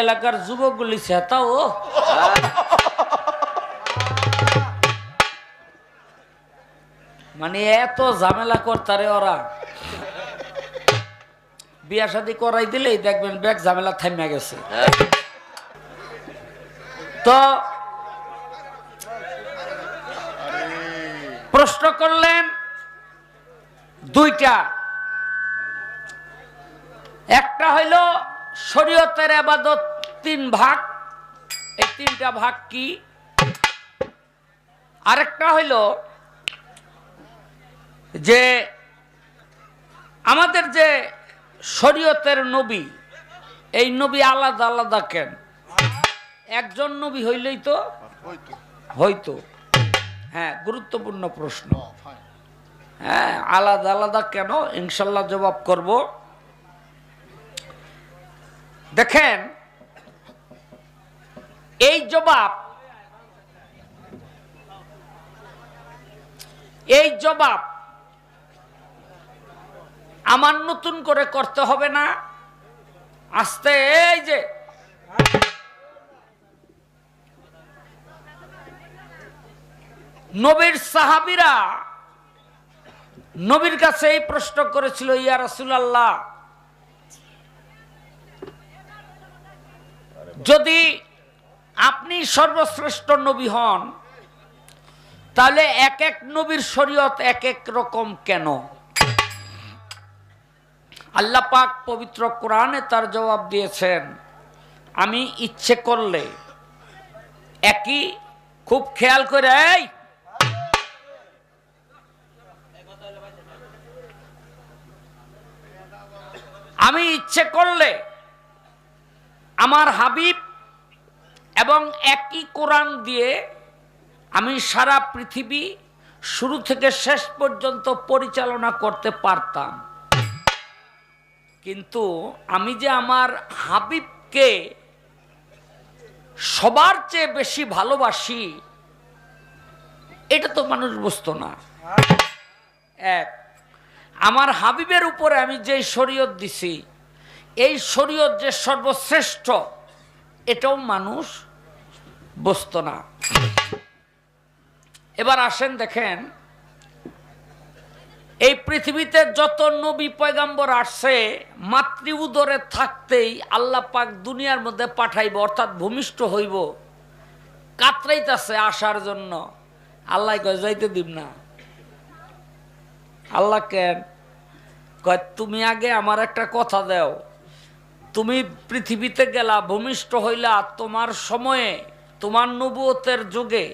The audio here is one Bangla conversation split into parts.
এলাকার যুবকগুলি সেতাও মানে এত ঝামেলা করতারে ওরা। বিয়া শাদি করাই দিলেই দেখবেন ব্যাগ ঝামেলা থামিয়া গেছে। তো প্রশ্ন করলেন দুইটা। একটা হইল শরীয়তের আবাদত তিন ভাগ। এই তিনটা ভাগ কি? আরেকটা হইল যে আমাদের যে শরীয়তের নবী, এই নবী আলাদা আলাদা কেন? একজন নবী হইলেই তো? হয়তো হ্যাঁ গুরুত্বপূর্ণ প্রশ্ন। হ্যাঁ আলাদা আলাদা কেন? ইনশাল্লাহ জবাব করব। দেখেন, এই জবাব এই জবাব আমার নতুন করে করতে হবে না। আস্তে, এই যে। নবীর সাহাবিরা নবীর কাছে এই প্রশ্ন করেছিল, ইয়া যদি আপনি সর্বশ্রেষ্ঠ নবী হন, তাহলে এক এক নবীর শরীয়ত এক এক রকম কেন? আল্লাহ পাক পবিত্র কোরআনে তার জবাব দিয়েছেন, আমি ইচ্ছে করলে একই খুব খেয়াল করে, এই! আমি ইচ্ছে করলে আমার হাবিব এবং একই কোরআন দিয়ে আমি সারা পৃথিবী শুরু থেকে শেষ পর্যন্ত পরিচালনা করতে পারতাম। কিন্তু আমি যে আমার হাবিবকে সবার চেয়ে বেশি ভালোবাসি, এটা তো মানুষ বুঝতো না। এক, আমার হাবিবের উপরে আমি যে শরীয়ত দিছি এই শরীয়ত যে সর্বশ্রেষ্ঠ, এটাও মানুষ বুঝতো না। এবার আসেন দেখেন, এই পৃথিবীতে যত নবী পয়গাম্বর আসছে মাতৃ উদরে থাকতেই আল্লাহ পাক দুনিয়ার মধ্যে পাঠাইব, অর্থাৎ ভূমিষ্ঠ হইব, কাতরাইতেছে আসার জন্য। আল্লাহ কয়, যাইতে দিব না। আল্লাহ কেন? কয়, তুমি আগে আমার একটা কথা দাও। তুমি পৃথিবীতে গেলা ভূমিষ্ঠ হইলা তোমার সময়ে তোমার নবুয়তের যুগে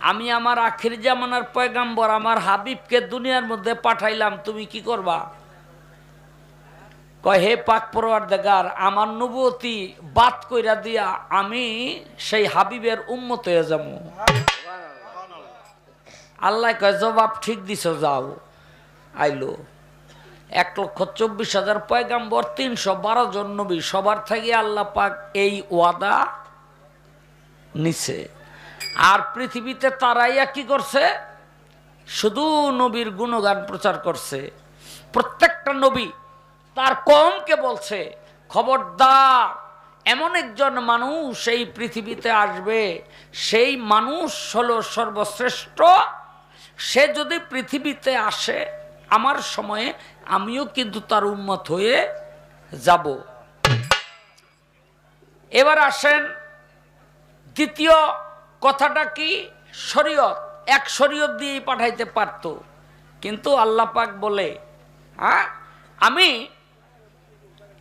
আমি আমার আখির জামানার পয়গাম্বর আমার হাবিবকে দুনিয়ার মধ্যে পাঠাইলাম তুমি কি করবা? কয় হে পাক পরোয়ার দেগার আমার নবুয়তি বাদ কইরা দিয়া আমি সেই হাবিবের উন্মত হয়ে যাব। আল্লাহ কয় জবাব ঠিক দিছ যাও। আইলো। এক লক্ষ চব্বিশ হাজার পয়গাম্বর তিনশো বারো জন নবী, সবার থেকে আল্লাহ পাক এই ওয়াদা নিছে। আর পৃথিবীতে তারাইয়া কি করছে, শুধু নবীর গুণগান প্রচার করছে। প্রত্যেকটা নবী তার কমকে বলছে, খবরদার, এমন একজন মানুষ এই পৃথিবীতে আসবে, সেই মানুষ হলো সর্বশ্রেষ্ঠ। সে যদি পৃথিবীতে আসে, আমার সময়ে আমিও কিন্তু তার উন্মত হয়ে যাব। এবার আসেন দ্বিতীয় কথাটা কি? শরীয়ত। এক শরীয়ত দিয়েই পাঠাইতে পারত। কিন্তু আল্লাহ পাক বলে হ্যাঁ আমি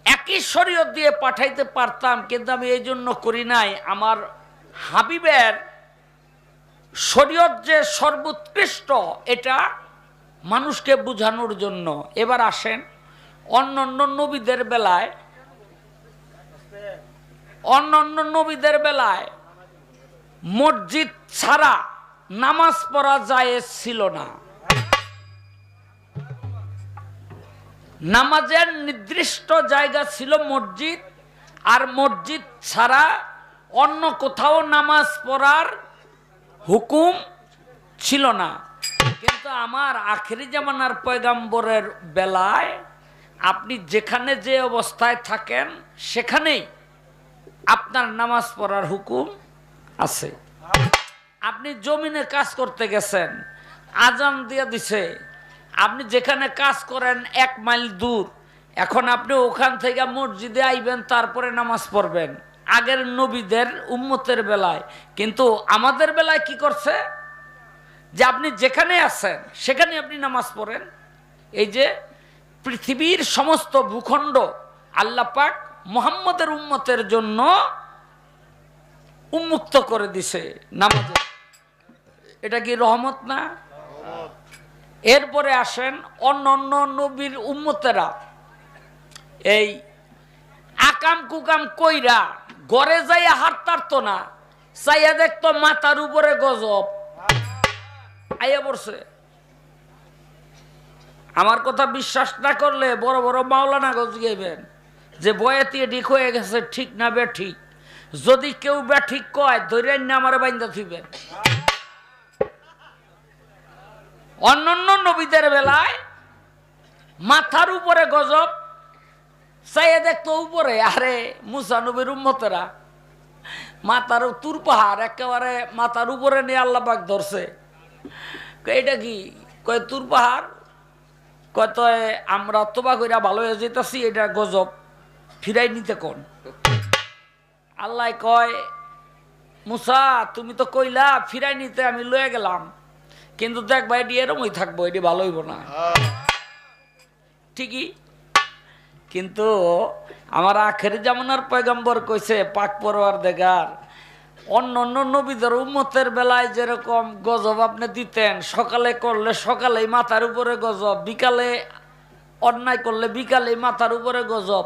একই শরীয়ত দিয়ে পাঠাইতে পারতাম, কিন্তু আমি এই জন্য করি নাই। আমার হাবিবের শরীয়ত যে সর্বোৎকৃষ্ট, এটা মানুষকে বোঝানোর জন্য। এবার আসেন অন্য অন্য নবীদের বেলায়। অন্য অন্য নবীদের বেলায় মসজিদ ছাড়া নামাজ পড়া যায় ছিল না। নামাজের নির্দিষ্ট জায়গা ছিল মসজিদ, আর মসজিদ ছাড়া অন্য কোথাও নামাজ পড়ার হুকুম ছিল না। কিন্তু আমার আখেরি জামানার পয়গাম্বরের বেলায় আপনি যেখানে যে অবস্থায় থাকেন, সেখানেই আপনার নামাজ পড়ার হুকুম আছে। আপনি জমিনে কাজ করতে গেছেন, আজান দিয়ে দিছে, আপনি যেখানে কাজ করেন এক মাইল দূর, এখন আপনি ওখান থেকে মসজিদে আইবেন, তারপরে নামাজ পড়বেন। আগের নবীদের উম্মতের বেলায়, কিন্তু আমাদের বেলায় কি করছে? যে আপনি যেখানে আছেন, সেখানে আপনি নামাজ পড়েন। এই যে পৃথিবীর সমস্ত ভূখণ্ড আল্লাহ পাক মোহাম্মদের উম্মতের জন্য উন্মুক্ত করে দিছে নামাজে। এটা কি রহমত না? এরপরে আসেন অন্য অন্য নবীর উম্মতেরা। এই আকাম কুকাম কইরা ঘরে যাইয়া হাত তারতো না, চাইয়া দেখতো মাথার উপরে গজব। আইয়া পড়ছে। আমার কথা বিশ্বাস না করলে বড় বড় মাওলানা গজ গাইবেন যে বয়াতি ঠিক হয়ে গেছে, ঠিক না বে ঠিক যদি কেউ বে ঠিক কয় ধরে না আমার বাইন্দা থইবেন। অন্যান্য নবীদের বেলায় মাথার উপরে গজব, চাইয়ে দেখতো উপরে, আরে মুসা নবীর উম্মতেরা, মাথার তুর পাহাড়, একেবারে মাথার উপরে নিয়ে আল্লাপাক ধরছে। এটা কি? কয়, তুর পাহাড়? কয়, তো আমরা তোবা কইরা ভালো হয়ে যেতেছি এটা গজব। ফিরাই নিতে কোন? আল্লাহ কয়, মুসা, তুমি তো কইলা, ফিরাই নিতে আমি লয়ে গেলাম। কিন্তু দেখবা এটি এরমই থাকব, এটি ভালো হইব না। ঠিকই। কিন্তু আমার আখের জামানার পয়গম্বর কইছে, পাক পরোয়ার দেগার অন্য অন্য নবীদের উম্মতের বেলায় যেরকম গজব আপনি দিতেন, সকালে করলে সকালেই মাথার উপরে গজব, বিকালে অন্যায় করলে বিকালে মাথার উপরে গজব।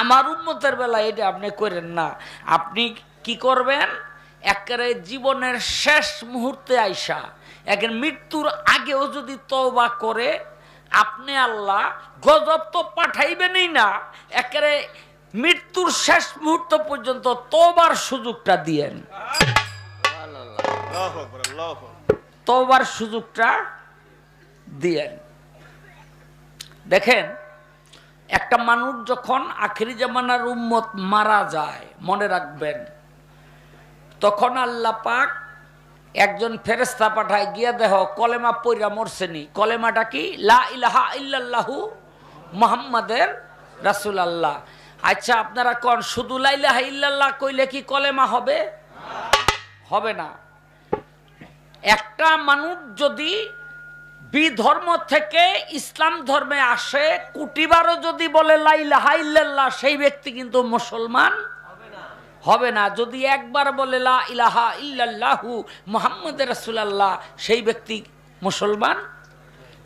আমার উন্মতের বেলায় এটা আপনি করেন না। আপনি কি করবেন? একেবারে জীবনের শেষ মুহূর্তে আইসা একের মৃত্যুর আগেও যদি তওবা করে, আপনি আল্লাহ গজব তো পাঠাইবেনই না, একেবারে মৃত্যুর শেষ মুহূর্ত পর্যন্ত তওবার সুযোগটা দিয়েন। তওবার সুযোগটা দিয়েন। দেখেন একটা মানুষ যখন আখেরি জামানার উম্মত মারা যায় মনে রাখবেন তখন আল্লাহ পাক একজন ফেরেস্তা পাঠায় গিয়া দেহ কলেমা পইরা মরছেনি কলেমাটা কি? লা ইলাহা ইল্লাল্লাহু মোহাম্মদের রাসূল আল্লাহ আচ্ছা আপনারা কন, শুধু লা ইলাহা ইল্লাল্লাহ কইলে কি কলেমা হবে? হবে না। একটা মানুষ যদি বিধর্ম থেকে ইসলাম ধর্মে আসে, কুটিবারও যদি বলে লাইলাহা ইল্লাল্লাহ, সেই ব্যক্তি কিন্তু মুসলমান হবে না। যদি একবার বলে লা ইলাহা ইল্লাল্লাহু মোহাম্মদ রাসূলুল্লাহ, সেই ব্যক্তি মুসলমান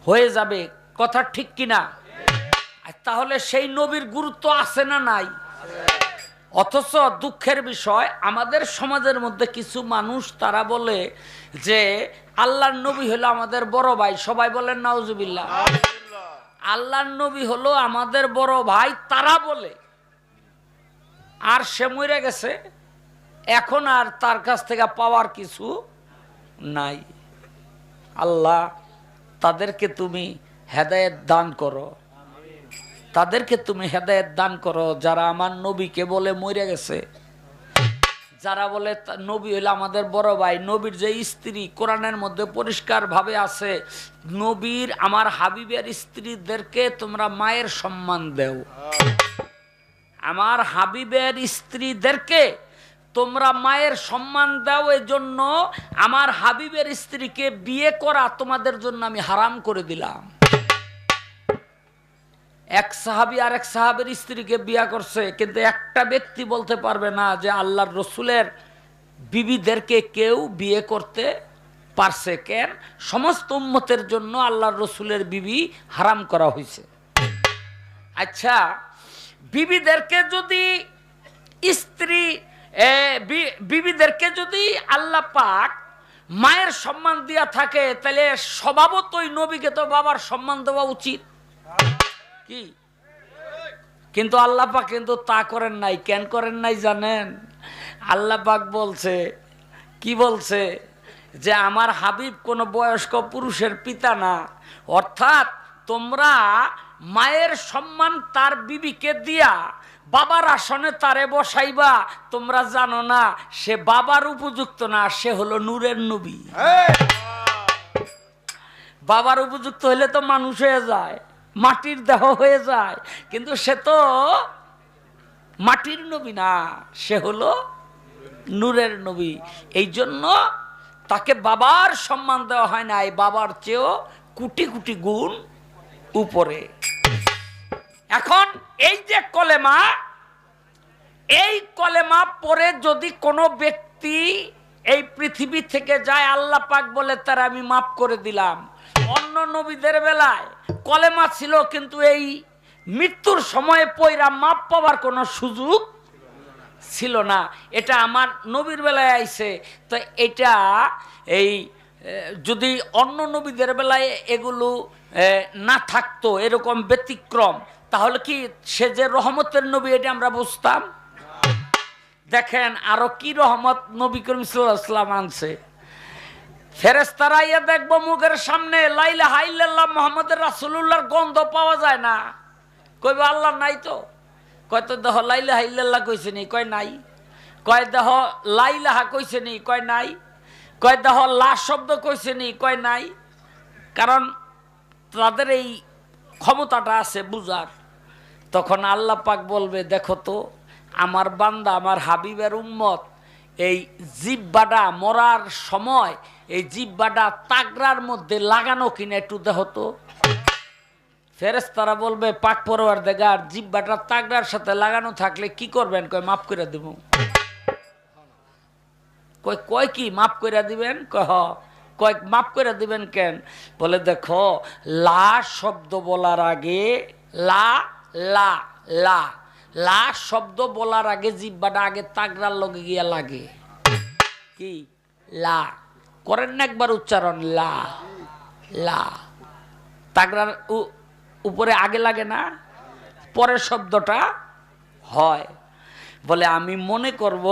হয়ে যাবে। কথা ঠিক কিনা? তাহলে সেই নবীর গুরুত্ব আছে না নাই? অথচ দুঃখের বিষয় আমাদের সমাজের মধ্যে কিছু মানুষ তারা বলে যে আল্লাহর নবী হলো আমাদের বড় ভাই। সবাই বলেন নাউজুবিল্লাহ। আল্লাহর নবী হলো আমাদের বড় ভাই তারা বলে। আর সে মরে গেছে। এখন আর তার কাছ থেকে পাওয়ার কিছু নাই। আল্লাহ তাদেরকে তুমি হেদায়েত দান করো। তাদেরকে তুমি হেদায়েত দান করো, যারা আমার নবীকে বলে মরে গেছে। যারা বলে নবী হইলে আমাদের বড় ভাই, নবীর যে স্ত্রী কোরআনের মধ্যে পরিষ্কার ভাবে আছে, নবীর আমার হাবিবের স্ত্রীদেরকে তোমরা মায়ের সম্মান দেও। আমার হাবিবের স্ত্রীদেরকে তোমরা মায়ের সম্মান দাও জন্য আমার হাবিবের স্ত্রীকে বিয়ে করা তোমাদের জন্য আমি হারাম করে দিলাম। এক সাহাবি আর এক সাহাবের স্ত্রীকে বিয়া করছে, কিন্তু একটা ব্যক্তি বলতে পারবে না যে আল্লাহর রসুলের বিবিদেরকে কেউ বিয়ে করতে পারছে কেন? সমস্ত উম্মতের জন্য আল্লাহর রসুলের বিবি হারাম করা হয়েছে। আচ্ছা বিবিদেরকে যদি স্ত্রী বিবিদেরকে যদি আল্লাহ পাক মায়ের সম্মান দিয়া থাকে, তাহলে স্বভাবতই নবীকে তো বাবার সম্মান দেওয়া উচিত। কি? কিন্তু আল্লাহ পাক কিন্তু তা করেন নাই কেন করেন নাই জানেন? আল্লাহ পাক বলছে কি বলছে? যে আমার হাবিব কোনো বয়স্ক পুরুষের পিতা না অর্থাৎ তোমরা মায়ের সম্মান তার বিবিকে দিয়া বাবার আসনে তারে বসাইবা তোমরা জানো না সে বাবার উপযুক্ত না সে হলো নূরের নবী। বাবার উপযুক্ত হলে তো মানুষ হয়ে যায়। মাটির দেহ হয়ে যায়। কিন্তু সে তো মাটির নবী না, সে হলো নূরের নবী। এই জন্য তাকে বাবার সম্মান দেওয়া হয় না, এই বাবার চেয়েও কোটি কোটি গুণ উপরে। এখন এই যে কলেমা, এই কলেমা পরে যদি কোনো ব্যক্তি এই পৃথিবী থেকে যায়, আল্লাহ পাক বলে, তার আমি মাফ করে দিলাম। অন্য নবীদের বেলায় কলেমা ছিল, কিন্তু এই মৃত্যুর সময়ে পয়রা মাপ পাওয়ার কোনো সুযোগ ছিল না। এটা আমার নবীর বেলায় আইছে। তো এটা এই যদি অন্য নবীদের বেলায় এগুলো না থাকতো, এরকম ব্যতিক্রম, তাহলে কি সে যে রহমতের নবী, এটা আমরা বুঝতাম? দেখেন, আরও কি রহমত নবী করিম আনছে। ফেরেস্তারা ইয়ে দেখব মুখের সামনে, লাইলা হাইল্লাহ মোহাম্মদের রাসুল্লাহর গন্ধ পাওয়া যায় না। কইবে, আল্লাহ নাই তো। কয় তো দেহ লাইলা হাইল্লাহ কইছে নি? কয়, নাই। কয়, দেহ লাইলাহা কইছে নি? কয়, নাই। কয়, দেহ লা শব্দ কইছে নি? কয়, নাই। কারণ তাদের এই ক্ষমতাটা আছে বুঝার। তখন আল্লাহ পাক বলবে, দেখো তো, আমার বান্দা, আমার হাবিবের উম্মত, এই জিব্বাটা মরার সময় এই জিব্বাটা তাগরার মধ্যে লাগানো কিনা একটু দেহ তো। ফেরেস্তারা বলবে, পাক পরোয়ার দেগার জিব্বাটা তাগরার সাথে লাগানো থাকলে কি করবেন? কয়, মাফ করে দেব। কয় কয় কি, মাফ করে দিবেন? কয়, হ। কয়, মাফ করে দিবেন কেন? বলে, দেখো, লা শব্দ বলার আগে লা লা লা লা শব্দ বলার আগে জিব্বাটা আগে তাগরার লগে গিয়া লাগে। কি? লা। করেন না একবার উচ্চারণ, লা লা। তাগরার উ- উপরে আগে লাগে না, পরের শব্দটা হয়। বলে, আমি মনে করব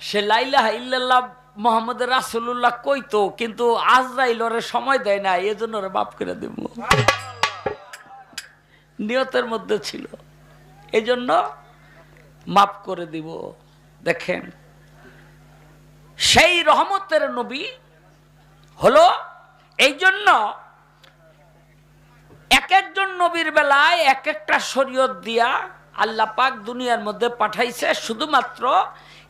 সে লাইলাহ ইল্লাল্লাহ মোহাম্মদ রাসুল্লাহ কইতো, কিন্তু আজরাইল ওরে সময় দেয় না এই জন্য ওরে মাফ করে দেব। নিয়তের মধ্যে ছিল। এই জন্য মাফ করে দিব। দেখেন, সেই রহমতের নবী হলো এই জন্য এক একজন নবীর বেলায় এক একটা শরীয়ত দিয়া আল্লাহ পাক দুনিয়ার মধ্যে পাঠাইছে। শুধুমাত্র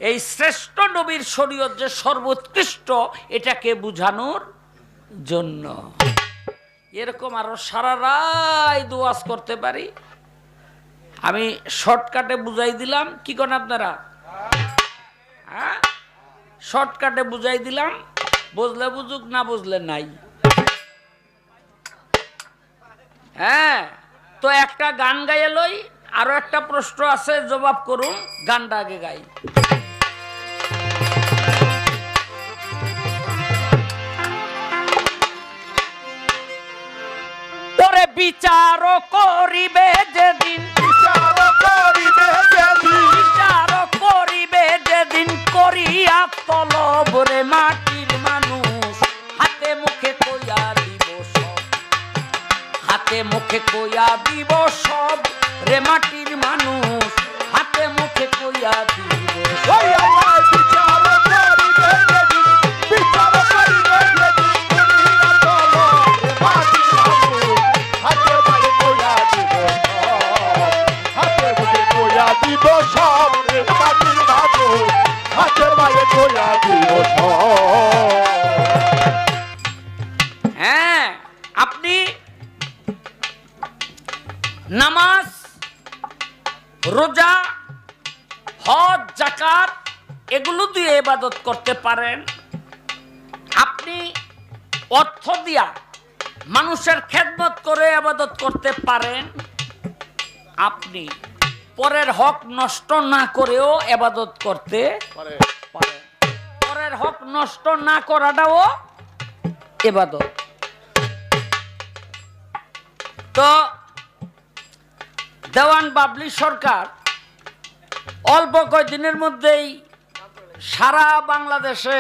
এই শ্রেষ্ঠ নবীর শরীয়ত যে সর্বোৎকৃষ্ট, এটাকে বুঝানোর জন্য। এরকম আরও সারা রায় দোয়াজ করতে পারি। আমি শর্টকাটে বুঝাই দিলাম। কি করেন আপনারা? হ্যাঁ? শর্টকাটে বুঝাই দিলাম। বুঝলে বুঝুক না বুঝলে নাই। হ্যাঁ তো একটা গান গাইয়ে লই আরও একটা প্রশ্ন আছে জবাব করুন গানটা আগে গাই। ওরে বিচার করিবে যেদিন বিচার করিবে যেদিন। বিচার করিবে যেদিন করিয়া তলব রে মাটির হাতে মুখে কইয়া দিব সব। রে মাটির মানুষ হাতে মুখে কইয়া ইবাদত করতে পারেন আপনি অর্থ দিয়া মানুষের খেদমত করে আবাদত করতে পারেন আপনি পরের হক নষ্ট না করেও এবাদত করতে পারেন পরের হক নষ্ট না করাটাও এবাদত তো দেওয়ান বাবলি সরকার অল্প কয়েকদিনের মধ্যেই সারা বাংলাদেশে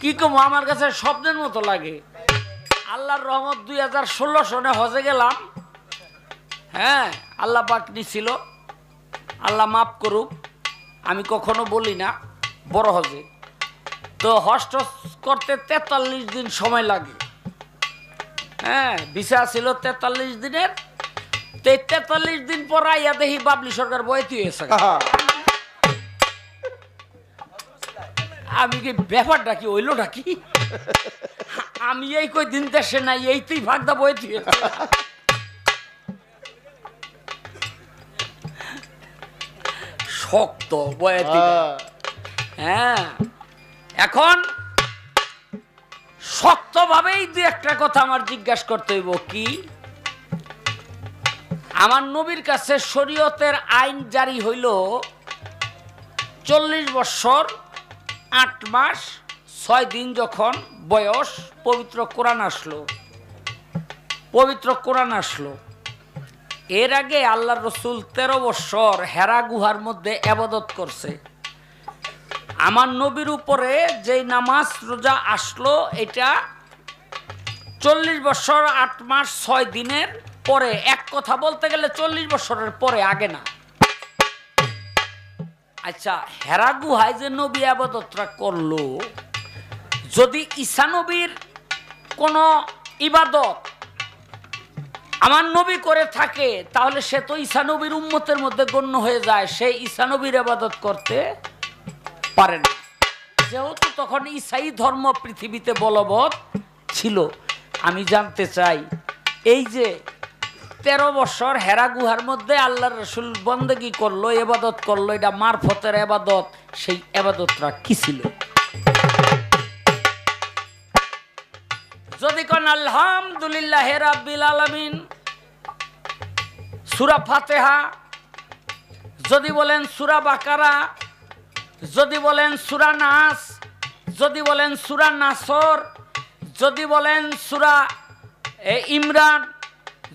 কি কম, আমার কাছে স্বপ্নের মতো লাগে। আল্লাহর রহমত দুই হাজার ষোলো সনে হজে গেলাম। হ্যাঁ আল্লাহ পাক নিছিল। আল্লাহ মাফ করুক, আমি কখনো বলি না, বড় হজে। তো হস্ট করতে তেতাল্লিশ দিন সময় লাগে। হ্যাঁ ভিসা ছিল তেতাল্লিশ দিনের। তেতাল্লিশ দিন পর আইয়া দেখি বাবলি সরকার বয়তি হয়েছে। আমি কি ব্যাপারটা কি হইলোটা কি আমি এই কই দিন দেশে নাই, এইতেই ভাগদা বয়তি হয়েছে শক্ত, বয়তি। হ্যাঁ এখন শক্তভাবেই দু একটা কথা আমার জিজ্ঞাসা করতে হইব, কি? আমার নবীর কাছে শরীয়তের আইন জারি হইল চল্লিশ বছর আট মাস, ছয় দিন যখন বয়স, পবিত্র কোরআন আসলো। পবিত্র কোরআন আসলো। এর আগে আল্লাহ রসুল তেরো বৎসর হেরা গুহার মধ্যে আবাদত করছে। আমার নবীর উপরে যেই নামাজ রোজা আসলো, এটা চল্লিশ বছর, আট মাস, ছয় দিনের পরে, এক কথা বলতে গেলে চল্লিশ বছরের পরে, আগে না। আচ্ছা হেরা গুহায় যে নবী আবাদতটা করল, যদি ঈসা নবীর কোনো ইবাদত আমার নবী করে থাকে, তাহলে সে তো ঈসা নবীর উম্মতের মধ্যে গণ্য হয়ে যায়। সে ঈসা নবীর আবাদত করতে পারে না। যেহেতু তখন ঈসাই ধর্ম পৃথিবীতে বলবৎ ছিল, আমি জানতে চাই, এই যে তেরো বছর হেরা গুহার মধ্যে আল্লাহ রসুল বন্দেগি করল, এবাদত করল, এটা মারফতের এবাদত। সেই এবাদতটা কি ছিল? যদি কোন, আলহামদুলিল্লাহ রাব্বিল আলামিন। সুরা ফাতেহা। যদি বলেন, সুরা বাকারা। যদি বলেন, সুরা নাস। যদি বলেন, সুরা নাসর। যদি বলেন, সুরা ইমরান।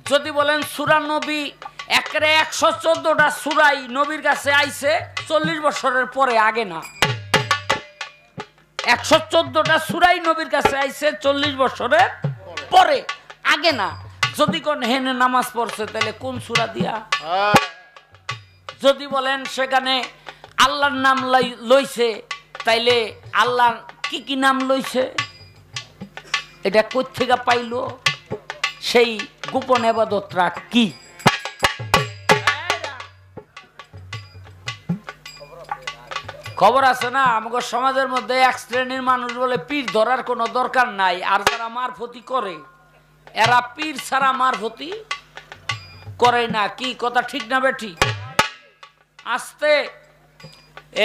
যদি বলেন সুরা নবী, একরে একশো চোদ্দটা সুরাই নবীর কাছে আইছে, চল্লিশ বছরের পরে আগে না। একশো চোদ্দটা সুরাই নবীর কাছে আইছে, চল্লিশ বছরের পরে আগে না। যদি কোন হেনে নামাজ পড়ছে, তাহলে কোন সুরা দিয়া? যদি বলেন সেখানে আল্লাহর নাম লই- লইছে, তাইলে আল্লাহ কি কি নাম লইছে? এটা কোথেকে পাইল? সেই গোপন এবাদতরা কি? খবর আছে না? আমাদের সমাজের মধ্যে এক শ্রেণির মানুষ বলে পীর ধরার কোনো দরকার নাই, আর যারা মারফতি করে, এরা পীর ছাড়া মারফতি করে না। কি কথা ঠিক না বেঠি আসতে,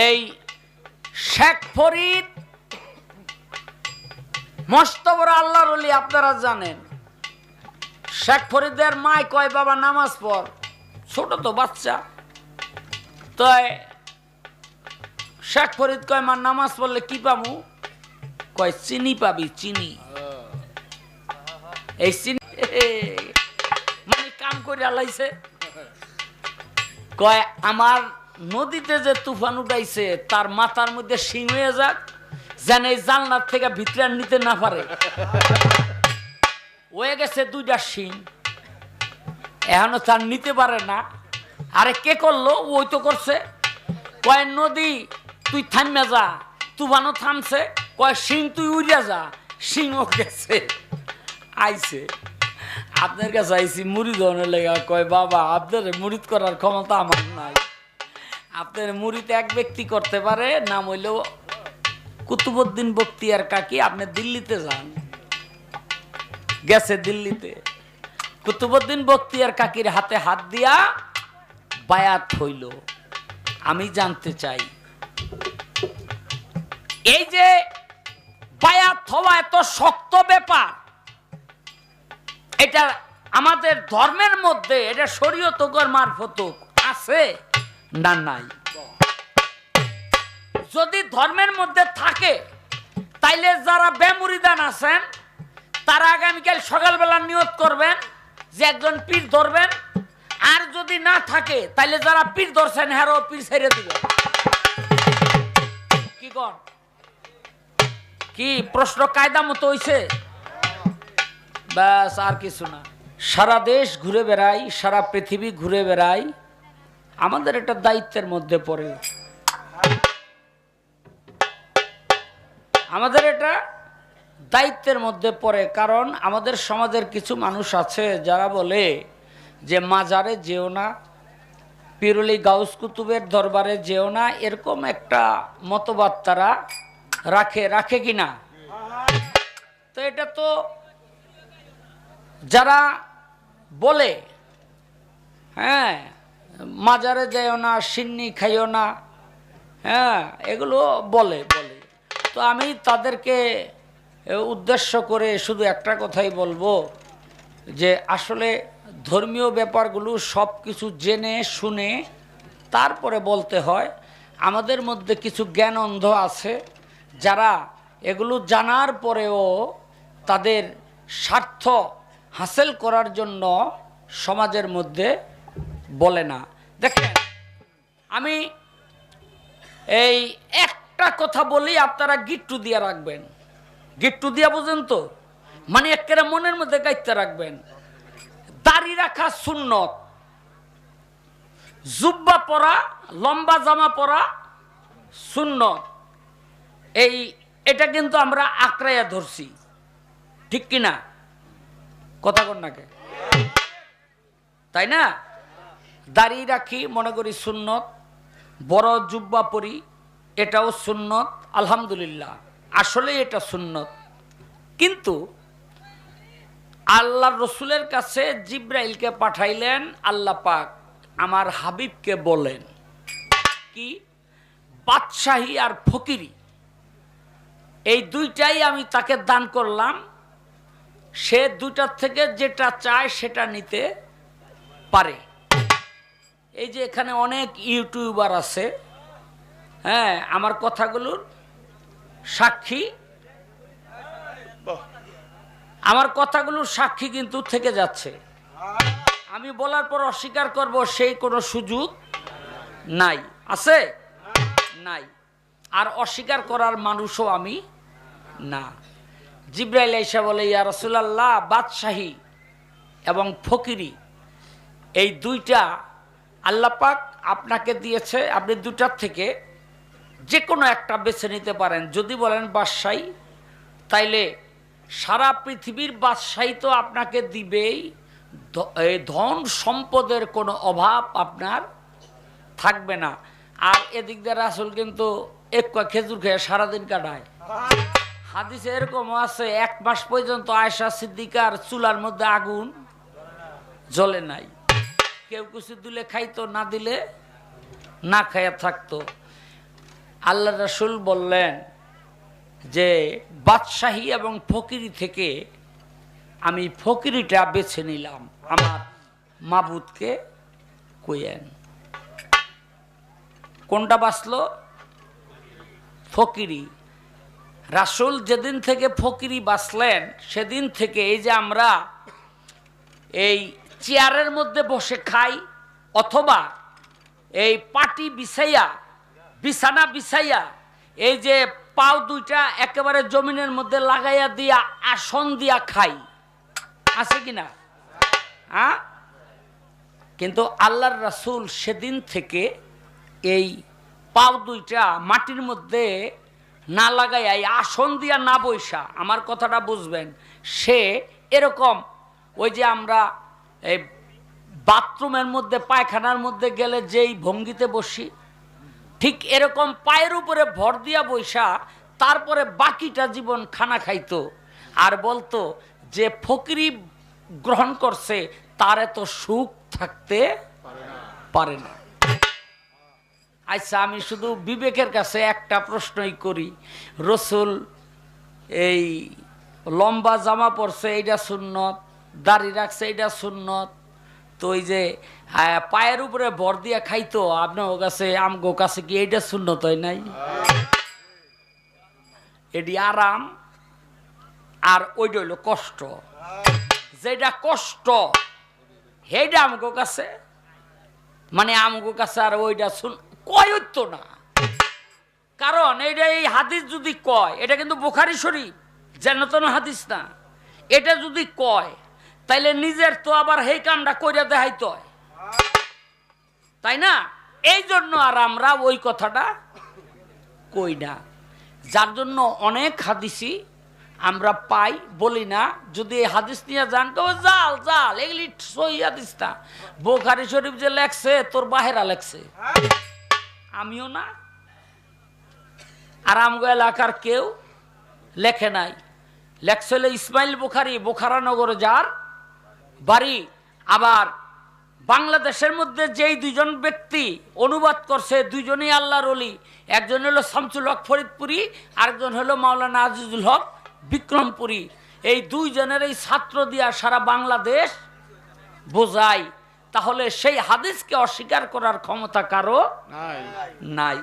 এই শেখ ফরিদ, মস্ত বড় আল্লাহর আপনারা জানেন। শেখ ফরিদের মায় কয়, বাবা, নামাজ পড়। ছোট তো বাচ্চা। তো শেখ ফরিদ কয়, মা, নামাজ পড়লে কি পামু কয়, চিনি পাবি, চিনি। এই চিনি মানে কাম করে আলাইছে কয়, আমার নদীতে যে তুফান উঠাইছে, তার মাথার মধ্যে শিং হয়ে যাক, যেন এই জানলার থেকে ভিতরে নিতে না পারে। হয়ে গেছে দুইটা শিং। এখনও তার নিতে পারে না। আরে কে করল? ওই তো করছে। কয়, নদী, তুই থামে যা। তুফানও থামছে। কয়, শিং, তুই উড়িয়া যা। শিংও গেছে। আইছে। আপনার কাছে আইসি মুড়ি ধরনের লেগা। কয়, বাবা, আপনার মুড়িদ করার ক্ষমতা আমার নাই। আপনার মুড়িতে এক ব্যক্তি করতে পারে, নাম হইল কুতুবুদ্দিন বক্তিয়ার কাকি। আপনি দিল্লিতে যান। গেছে দিল্লিতে। কুতুবুদ্দিন বক্তিয়ার কাকির হাতে হাত দিয়া বায়াত হইল। আমি জানতে চাই, এই যে বায়াত হওয়া এত শক্ত ব্যাপার, এটা আমাদের ধর্মের মধ্যে, এটা শরীয়তকর মারফত আছে না নাই? যদি ধর্মের মধ্যে থাকে, তাইলে যারা বেমুরিদান আছেন তারা আগামীকাল সকালবেলা নিয়ত করবেন যে একজন পীর ধরবেন। আর যদি না থাকে, তাইলে যারা পীর ধরছেন হ্যারো পীর ছেড়ে দিবেন কি কন? কি প্রশ্ন কায়দা মতো হইছে? ব্যাস, আর কিছু না। সারা দেশ ঘুরে বেড়াই, সারা পৃথিবী ঘুরে বেড়াই, আমাদের এটা দায়িত্বের মধ্যে পড়ে। আমাদের এটা দায়িত্বের মধ্যে পড়ে, কারণ আমাদের সমাজের কিছু মানুষ আছে যারা বলে যে, মাজারে যেও না, পিরুলি গাউস কুতুবের দরবারে যেও না। এরকম একটা মতবাদ তারা রাখে রাখে কি না? তো এটা তো যারা বলে হ্যাঁ মাজারে যেও না, সিন্নি খাইও না হ্যাঁ এগুলো বলে বলে। তো আমি তাদেরকে উদ্দেশ্য করে শুধু একটা কথাই বলব যে আসলে ধর্মীয় ব্যাপারগুলো সব কিছু জেনে, শুনে তারপরে বলতে হয়। আমাদের মধ্যে কিছু জ্ঞান অন্ধ আছে যারা এগুলো জানার পরেও তাদের স্বার্থ হাসিল করার জন্য সমাজের মধ্যে বলে না। দেখেন, আমি এই একটা কথা বলি আপনারা গিট্টু দিয়ে রাখবেন। গিট্টু দিয়া বুঝেন তো? মানে একেবারে মনের মধ্যে গাইতে রাখবেন। দাড়ি রাখা সুন্নত। জুব্বা পরা, লম্বা জামা পরা সুন্নত। এই, এটা কিন্তু আমরা আঁকড়াইয়া ধরছি। ঠিক কিনা? কথা কন নাকে তাই না? দাড়ি রাখি, মনে করি সুন্নত। বড় জুব্বা পরি, এটাও সুন্নত। আলহামদুলিল্লাহ। আসলে এটা সুন্নত। কিন্তু আল্লাহ রসুলের কাছে জিব্রাইলকে পাঠাইলেন, আল্লাহ পাক আমার হাবিবকে বলেন, কি? বাদশাহী আর ফকিরি, এই দুইটাই আমি তাকে দান করলাম। সে দুইটার থেকে যেটা চায় সেটা নিতে পারে। এই যে এখানে অনেক ইউটিউবার আছে হ্যাঁ আমার কথাগুলোর সাক্ষী? আমার কথাগুলোর সাক্ষী কিন্তু থেকে যাচ্ছে। আমি বলার পর অস্বীকার করব, সেই কোনো সুযোগ নাই। আছে? নাই। আর অস্বীকার করার মানুষও আমি না। জিব্রাইল এসে বলে, ইয়া রসুলাল্লাহ, বাদশাহী এবং ফকিরি, এই দুইটা আল্লাপাক আপনাকে দিয়েছে, আপনি দুটার থেকে যে কোনো একটা বেছে নিতে পারেন। যদি বলেন বাদশাহী, তাইলে সারা পৃথিবীর বাদশাহী তো আপনাকে দিবেই। ধন সম্পদের কোনো অভাব আপনার থাকবে না। আর এদিক দিয়ে রাসুল কিন্তু এক কয় খেজুর খেয়ে সারাদিন কাটায়। হাদিসে এরকম আছে, এক মাস পর্যন্ত আয়সা সিদ্দিকার চুলার মধ্যে আগুন জ্বলে নাই। কেউ কিছু দিলে খাইতো, না দিলে না খাইয়া থাকতো। আল্লাহ রসুল বললেন যে, বাদশাহী এবং ফকিরি থেকে আমি ফকিরিটা বেছে নিলাম, আমার মাবুদকে কইয়েন কোনটা বাঁচলো? ফকিরি। রাসুল যেদিন থেকে ফকিরি বাঁচলেন, সেদিন থেকে এই যে আমরা এই চেয়ারের মধ্যে বসে খাই, অথবা এই পাটি বিছাইয়া বিছানা বিছাইয়া, এই যে পাও দুইটা একেবারে জমিনের মধ্যে লাগাইয়া দিয়া আসন দিয়া খাই। আছে কিনা হ্যাঁ কিন্তু আল্লাহর রাসূল সেদিন থেকে এই পাও দুইটা মাটির মধ্যে না লাগাইয়া, এই আসন দিয়া না বৈশা আমার কথাটা বুঝবেন, সে এরকম ওই যে আমরা এই বাথরুমের মধ্যে, পায়খানার মধ্যে গেলে যেই ভঙ্গিতে বসি ঠিক এরকম পায়ের উপরে ভর দিয়া বৈশা তারপরে বাকিটা জীবন খানা খাইতো। আর বলতো, যে ফকিরি গ্রহণ করছে, তার এত সুখ থাকতে পারে না। আচ্ছা আমি শুধু বিবেকের কাছে একটা প্রশ্নই করি। রসুল এই লম্বা জামা পরছে এইটা সুন্নত, দাড়ি রাখছে এইটা সুন্নত তো ওই যে পায়ের উপরে বর দিয়া খাইতো আপনার কাছে, আমগো কাছে কি এইটা হয় নাই? এটি আরাম, আর ওইটা হইল কষ্ট। যেটা কষ্ট, সেইটা আমগো কাছে মানে আমগো কাছে আর ওইটা শুন কয় হইতো না। কারণ এটা এই হাদিস যদি কয়, এটা কিন্তু বোখারি শরীফ যেন তেন হাদিস না। এটা যদি কয় তাইলে নিজের তো আবার সেই কামটা কইরা দেখাইতে তাই না? এই জন্য আর আমরা ওই কথাটা কই না। যার জন্য অনেক হাদিসি আমরা পাই, বলি না। যদি হাদিস নিয়ে যান তো জাল জাল, এগুলি সই হাদিস না। বোখারি শরীফ যে লেখছে, তোর বাহেরা লেখছে। আমিও না। আর আমগো এলাকার কেউ লেখে নাই। লেখছে ইসমাইল বুখারি বোখারানগর যার বাড়ি আবার বাংলাদেশের মধ্যে যেই দুজন ব্যক্তি অনুবাদ করছে দুইজনই আল্লাহর অলি একজন হলো শামসুল হক ফরিদপুরি আরেকজন হলো মাওলানা আজিজুল হক বিক্রমপুরী। এই দুইজনের এই ছাত্র দিয়া সারা বাংলাদেশ বোঝায়। তাহলে সেই হাদিসকে অস্বীকার করার ক্ষমতা কারও নাই।